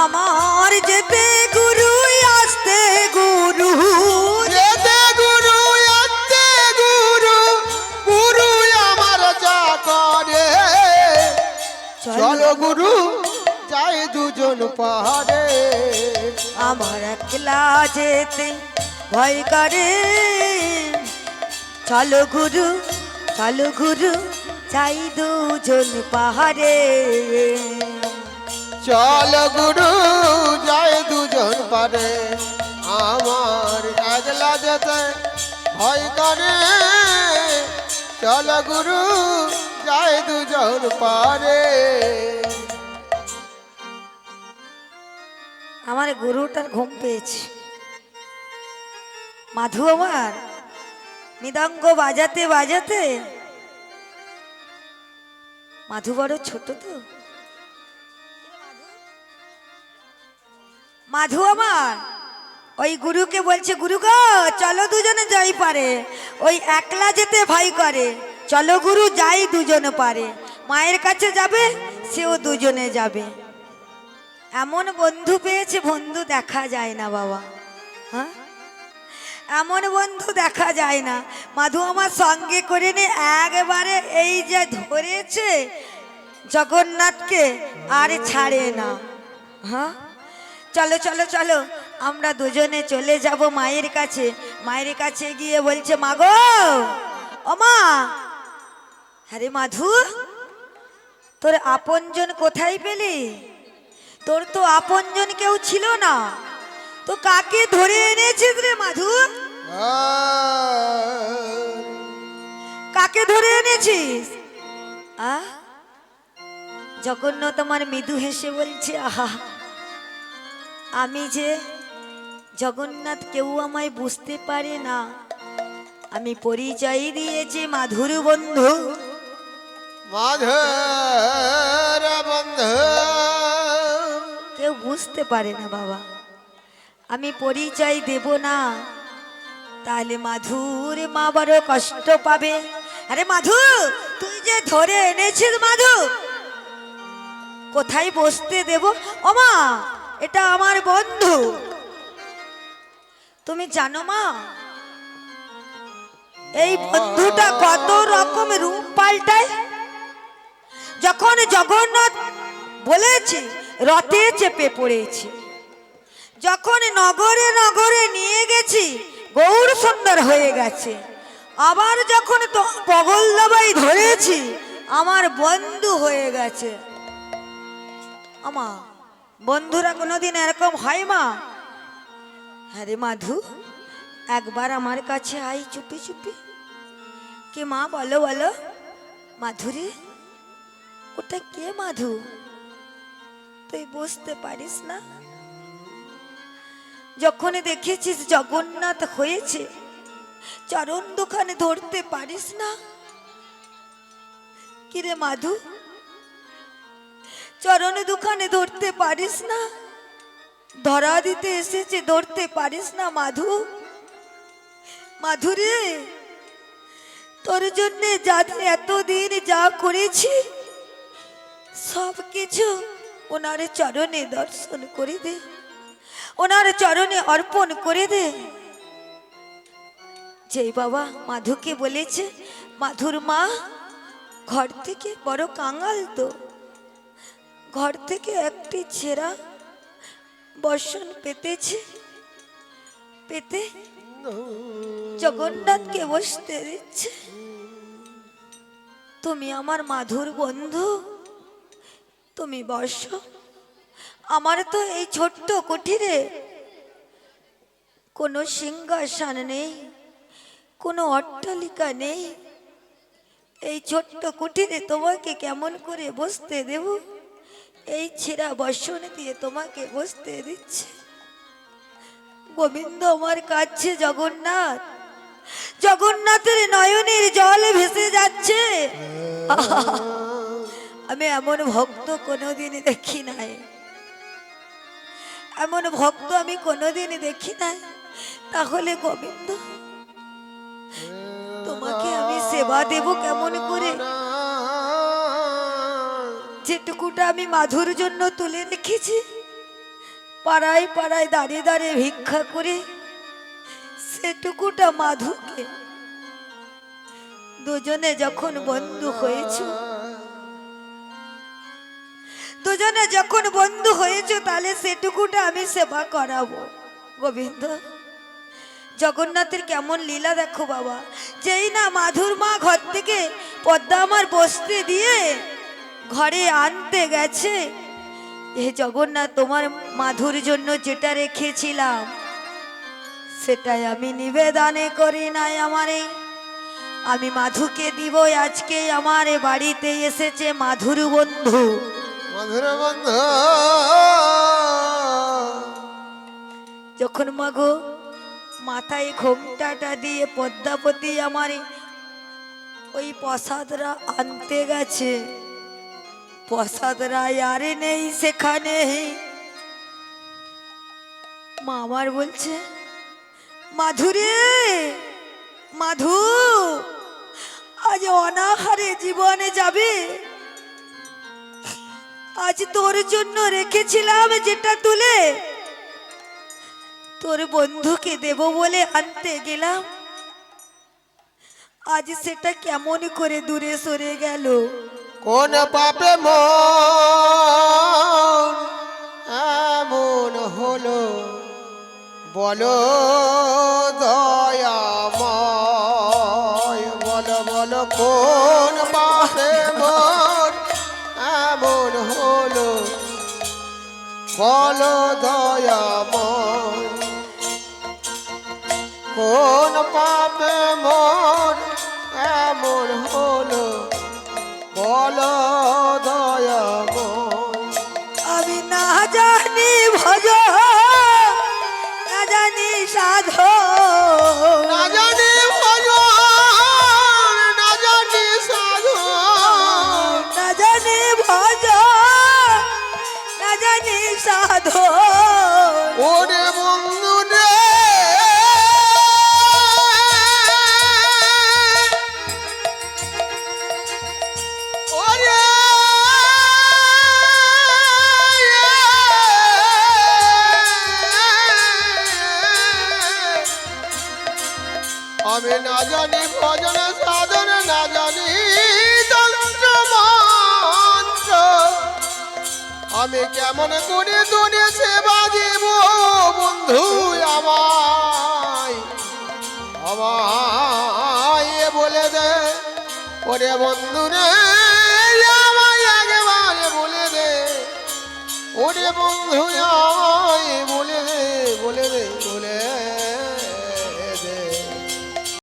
আমার যেতে গুরু আসতে গুরু। যেতে গুরু আসতে গুরু গুরু আমার যা করে। চলো গুরু যাই দুজন পাহাড়ে। আমার একলা যেতে ভয় করে। চলো গুরু চলো গুরু চাই দুজন পাহাড়ে। চলো গুরু পারে আমার একলা যেতে ভয় করে চলো গুরু, যাই দুজন পারে। আমার গুরুটার ঘুম পেয়েছে। মাধু আমার মৃদঙ্গ বাজাতে বাজাতে। মাধু বড় ছোট তো। মাধু আমার, ওই গুরুকে বলছে, গুরু গো, চলো দুজনে যাই পারে। ওই একলা যেতে ভয় করে, চলো গুরু, যাই দুজনে পারে। মায়ের কাছে যাবে, সেও দুজনে যাবে। এমন বন্ধু পেয়েছে, বন্ধু দেখা যায় না বাবা। হ্যাঁ? এমন বন্ধু দেখা যায় না। মাধু আমার সঙ্গে করে নিয়ে একবারে এই যে ধরেছে জগন্নাথকে আর ছাড়ে না। হ্যাঁ? চলো চলো চলো। আমরা দুজনে চলে যাব মায়ের কাছে। মায়ের কাছে গিয়ে বলছে মাগো ও মা আরে মাধু, তোর আপনজন কোথায় পেলি? তোর তো আপনজন কেউ ছিল না। তো কাকে ধরে এনেছিস রে মাধু? কাকে ধরে এনেছিস? আ জগন্নাথ আমার মৃদু হেসে বলছে, আহা আমি যে জগন্নাথ কেউ আমায় বুঝতে পারে না। আমি পরিচয় দিয়েছি মাধুর বন্ধু। মাধর বন্ধু। কেউ বুঝতে পারে না বাবা। আমি পরিচয় দেব না। তাহলে মাধুর মা বড় কষ্ট পাবে। আরে মাধু তুই যে ধরে এনেছিস মাধু কোথায় বসতে দেব? ওমা! এটা আমার বন্ধু। তুমি জানো মা, এই বন্ধুটা কত রকম রূপ পাল্টায়। যখন জগন্নাথ বলেছে, রথে চেপে পড়েছি। যখন নগরে নগরে নিয়ে গেছি, গৌর সুন্দর হয়ে গেছে। আবার যখন পগল দাবাই ধরেছি, আমার বন্ধু হয়ে গেছে। আমা বন্ধুরা, কোনোদিন এরকম হয় মা? হ্যাঁ রে মাধু, একবার আমার কাছে আই চুপি চুপি। কে মা, বলো বলো। মাধুরী, ওটা কে মাধু? তুই বুঝতে পারিস না? যখন দেখেছিস জগন্নাথ হয়েছে, চরণ দোকানে ধরতে পারিস না? কিরে মাধু চরণ দুখানে ধরতে পারিস না। ধরা দিতে এসেছে, ধরতে পারিস না মাধু। মাধুরে তোর জন্য যাদের এতদিন যা করেছি, সব কিছু ওনার চরণে দর্শন করে দে। ওনার চরণে অর্পণ করে দে। যেই বাবা মাধুকে বলেছে, মাধুর মা, ঘর থেকে বড় কাঙাল তো। ঘর থেকে একটি ছেঁড়া বর্ষণ পেতেছে। পেতে জগন্নাথকে বসতে দিচ্ছে। তুমি আমার মাধুর বন্ধু, তুমি বর্ষ। আমার তো এই ছোট্ট কুঠিরে কোনো সিংহাসন নেই, কোনো অট্টালিকা নেই। এই ছোট্ট কুঠিরে তোমাকে কেমন করে বসতে দেব? এই ছেঁড়া বর্ষণ দিয়ে তোমাকে বসতে দিচ্ছে। গোবিন্দ আমার কাছে জগন্নাথ। জগন্নাথের নয়নের জল ভেসে যাচ্ছে। আমি এমন ভক্ত কোনোদিন দেখি নাই। এমন ভক্ত আমি কোনোদিন দেখি নাই। তাহলে গোবিন্দ, তোমাকে আমি সেবা দেব কেমন করে? যেটুকুটা আমি মাধুর জন্য তুলে রেখেছি, পাড়ায় পাড়ায় দাঁড়িয়ে দাঁড়িয়ে ভিক্ষা করে, সেটুকুটা মাধুকে। দুজনে যখন বন্ধু হয়েছে, দুজনে যখন বন্ধু হয়েছে, তাহলে সেটুকুটা আমি সেবা করাবো। গোবিন্দ, জগন্নাথের কেমন লীলা দেখো বাবা। যেই না মাধুর মা ঘর থেকে পদ্মা আমার বসতে দিয়ে ঘরে আনতে গেছে। হে জগন্নাথ তোমার মাধুর জন্য যেটা রেখেছিলাম সেটাই আমি নিবেদনে করি নাই আমারে। আমি মাধুকে দিব আজকে আমার বাড়িতে এসেছে মাধুর বন্ধু। মধুর বন্ধু। যখন মাগো মাথায় ঘোমটাটা দিয়ে পদ্মাপতি আমার ওই প্রসাদরা আনতে গেছে প্রসাদরা আরে নেই সেখানে। মা আমার বলছে, মাধুরে, মাধু, আজ অনাহারে জীবনে যাবে? আজ তোর জন্য রেখেছিলাম যেটা তুলে। তোর বন্ধুকে দেব বলে আনতে গেলাম। আজ সেটা কেমন করে দূরে সরে গেল? কোন পাপে মন? হলো। বলো দয়াময়, বলো বলো, কোন পাপে মন? এমন হলো। বলো দয়াময়, কোন পাপে মন? এমন হলো। সাধ ওরে বন্ধু রে। আমি না জানি ভজন সাধন না জানি আমি কেমন করে দূরে সেবা দেব বন্ধু আমায়? বলে দে, ওরে বন্ধু রে, আমায় বলে দে, ওরে বন্ধু আমায় বলে দে বলে দে।